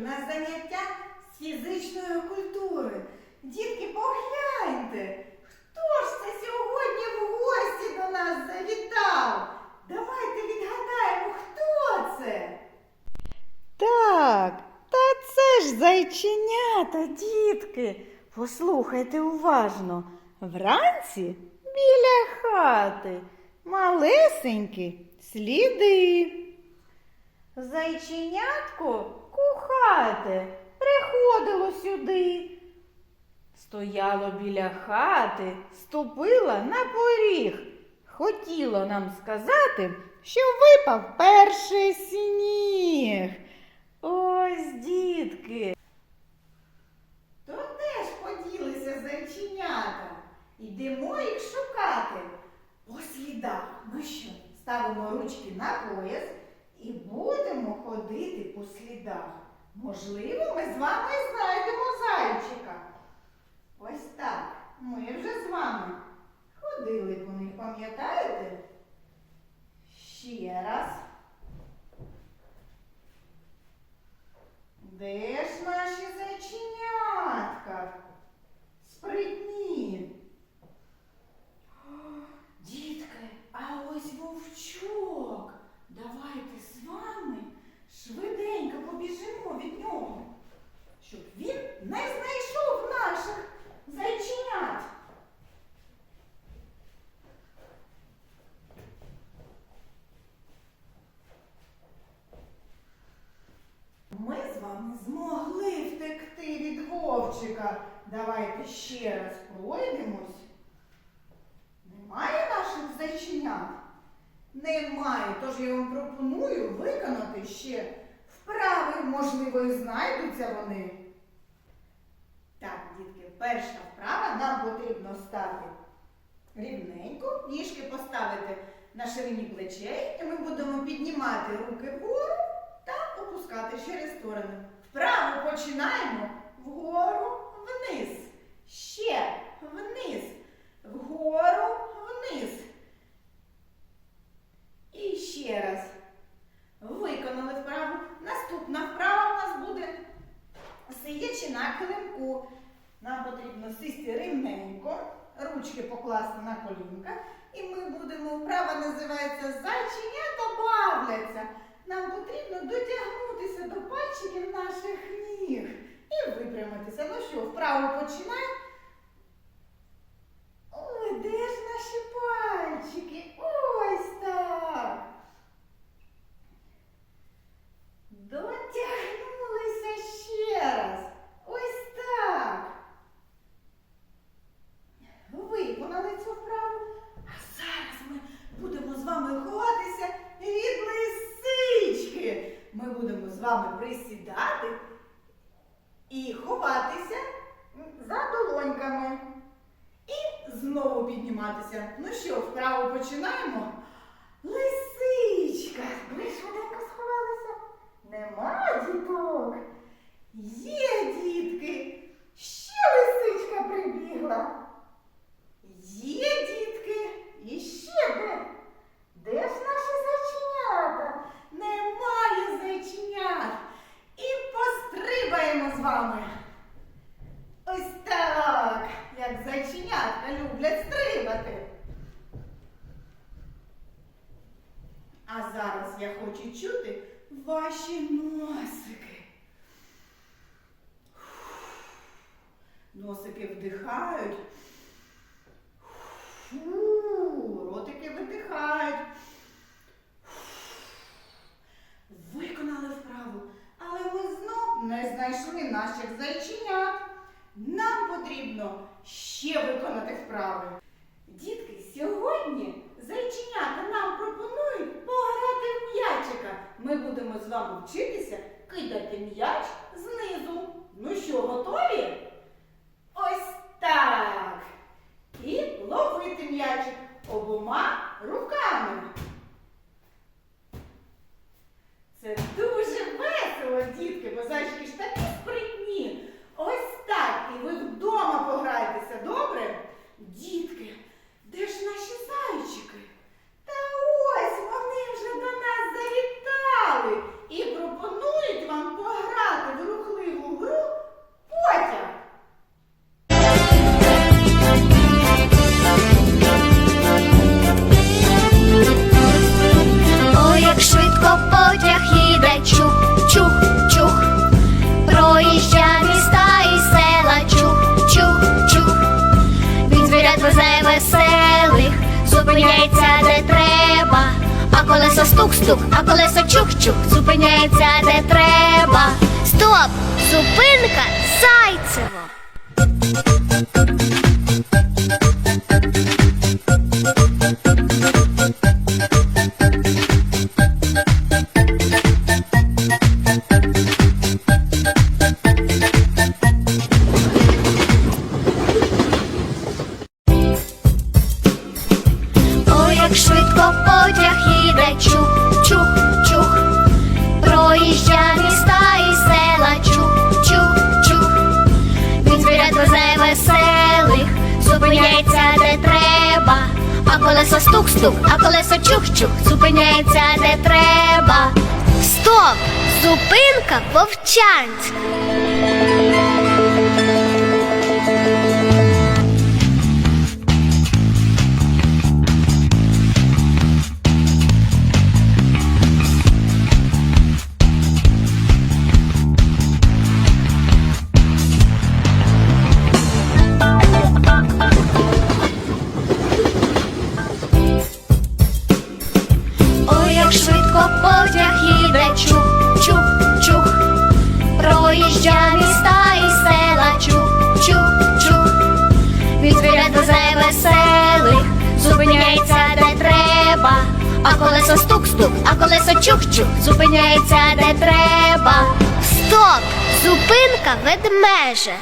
заняття з фізичної культури. Дітки, погляньте, хто ж це сьогодні в гості до нас завітав? Давайте відгадаємо, хто це. Так, та це ж зайченята, дітки. Послухайте уважно. Вранці біля хати малесенькі сліди. Зайченятко кухате приходило сюди. Стояло біля хати, ступила на поріг. Хотіло нам сказати, що випав перший сніг. Ось дітки. То теж поділися зайченята. Йдемо їх шукати. По слідах. Ну що, ставимо ручки на пояс і будемо ходити по слідах. Можливо, ми з вами знайдемо зайчика. Ось так. Ми вже з вами ходили по них, пам'ятаєте? Ще раз. Де ж наші зайченятка? Спритні. О, Дітки, а ось вовчок. Давайте з вами швиденько побіжимо від нього, щоб він не знайшов наших зайченят. Ми з вами змогли втекти від вовчика. Давайте ще раз пройдемось. Немає наших зайченят? Немає, тож я вам пропоную виконати ще вправи, можливо, і знайдуться вони. Так, дітки, перша вправа нам потрібно стати рівненько, ніжки поставити на ширині плечей, і ми будемо піднімати руки вгору та опускати через сторони. Вправо починаємо вгору, вниз. Ще вниз, вгору, вниз. І ще раз. Виконали вправу. Наступна вправа у нас буде сидячи на килимку. Нам потрібно сісти рівненько, ручки покласти на колінка. І ми будемо, вправа називається зайченята бавляться. Нам потрібно дотягнутися до пальчиків наших ніг і випрямитися. Ну що, вправо починаємо. Ой, де ж наші пальчики? Ось так. Дотягнулися ще раз. Ось так. Виконали цю вправу. А зараз ми будемо з вами ховатися від лисички. Ми будемо з вами присідати і ховатися за долоньками. І знову підніматися. Ну що, вправо починаємо? Лисичка! Ви швиденько сховалися? Нема діток? Є, дітки! Ще лисичка прибігла. Є, дітки, і ще де? Де ж наші зайченята? Немає зайченят. І пострибаємо з вами. Ось так, як зайченятка люблять стрибати. А зараз я хочу чути ваші носики. Носики вдихають. Ротики видихають. Виконали вправу, але ми знов не знайшли наших зайченят. Нам потрібно ще виконати вправи. Дітки, сьогодні зайченята нам пропонують пограти в м'ячика. Ми будемо з вами вчитися кидати м'яч знизу. Ну що, готові? Ось так. І ловити м'ячик обома руками. Це дуже весело, дітки, бо зайчики ж такі стук-стук, а колесо чух-чух, зупиняється де треба. Стоп! Зупинка Зайцево. Колесо стук-стук, а колесо чух-чух, зупиняється де треба. Стоп! Зупинка вовчанськ. А колесо стук-стук, а колесо чух-чух, зупиняється де треба. Стоп! Зупинка ведмежа.